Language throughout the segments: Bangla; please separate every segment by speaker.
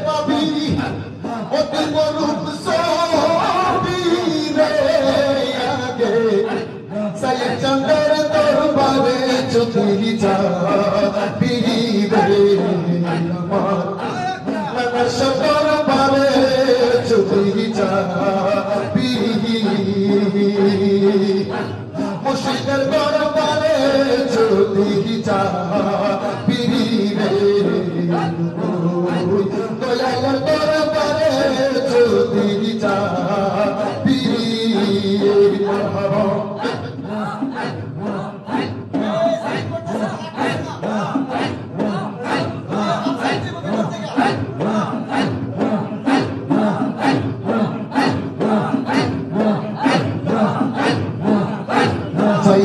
Speaker 1: কবি অতীব রূপ সগে সাই চন্দ্র দরবারে চতুরি পিবে সদর পারে চতুরি পিহি মুশিদের দরবারে চতুরি চা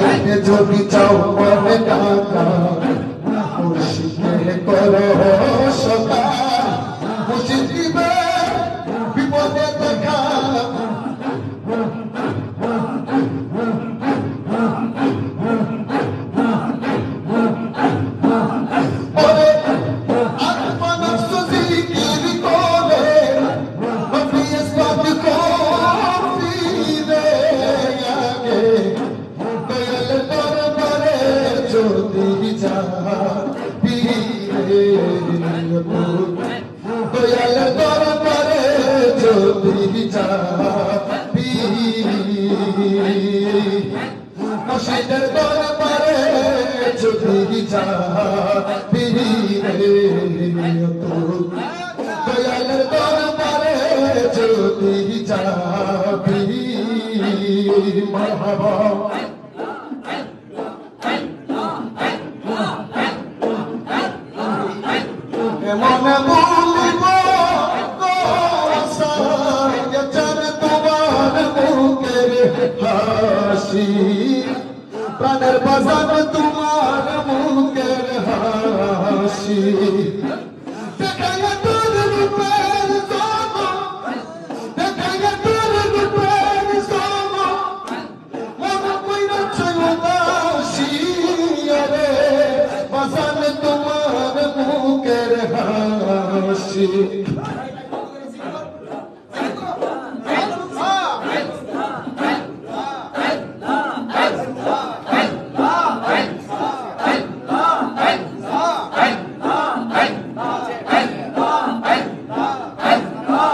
Speaker 1: চাইতে যদি চাও মনে টাকা মুর্শিদে করো। মুর্শিদের দরবারে যদি যা পীরে দয়াল দরবারে যদি যা পীরে মারহাবা মনে pasaba tu mano.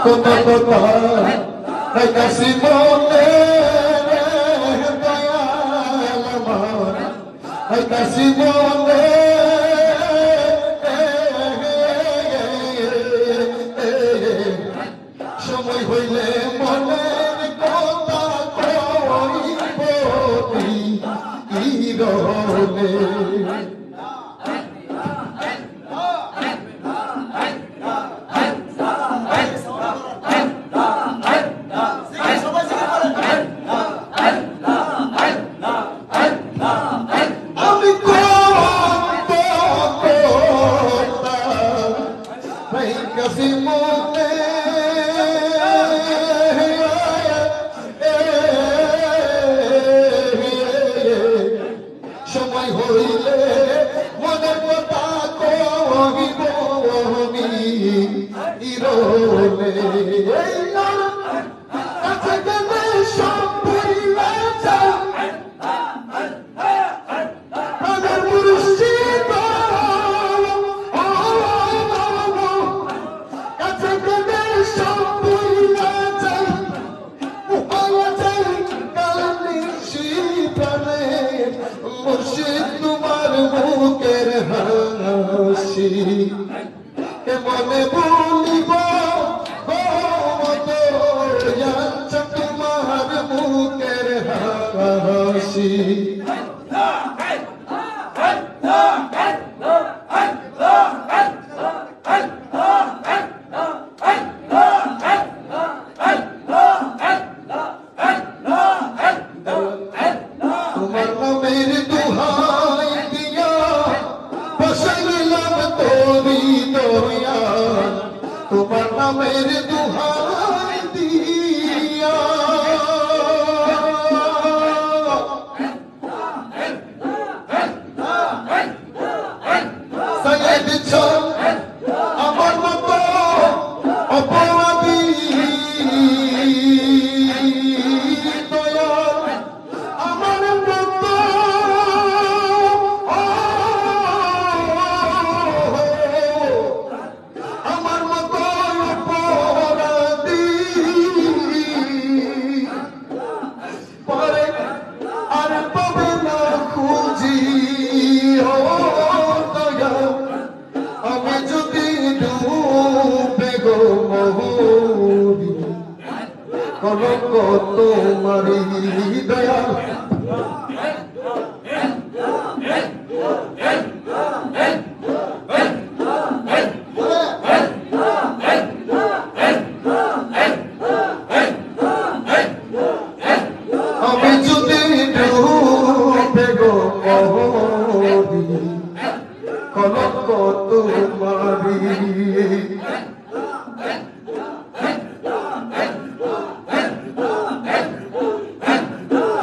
Speaker 1: কত তাই কাশি মনে তাই কাশি মনে সময় হইলে মনের কথা কইব তাই কাশি মুর্শিদ তোমার মুখের হাসি মনে বলিব ও তো তোমার মুখের হাসি কলঙ্ক তোমারই দয়াল আমি যদি ডুবে গো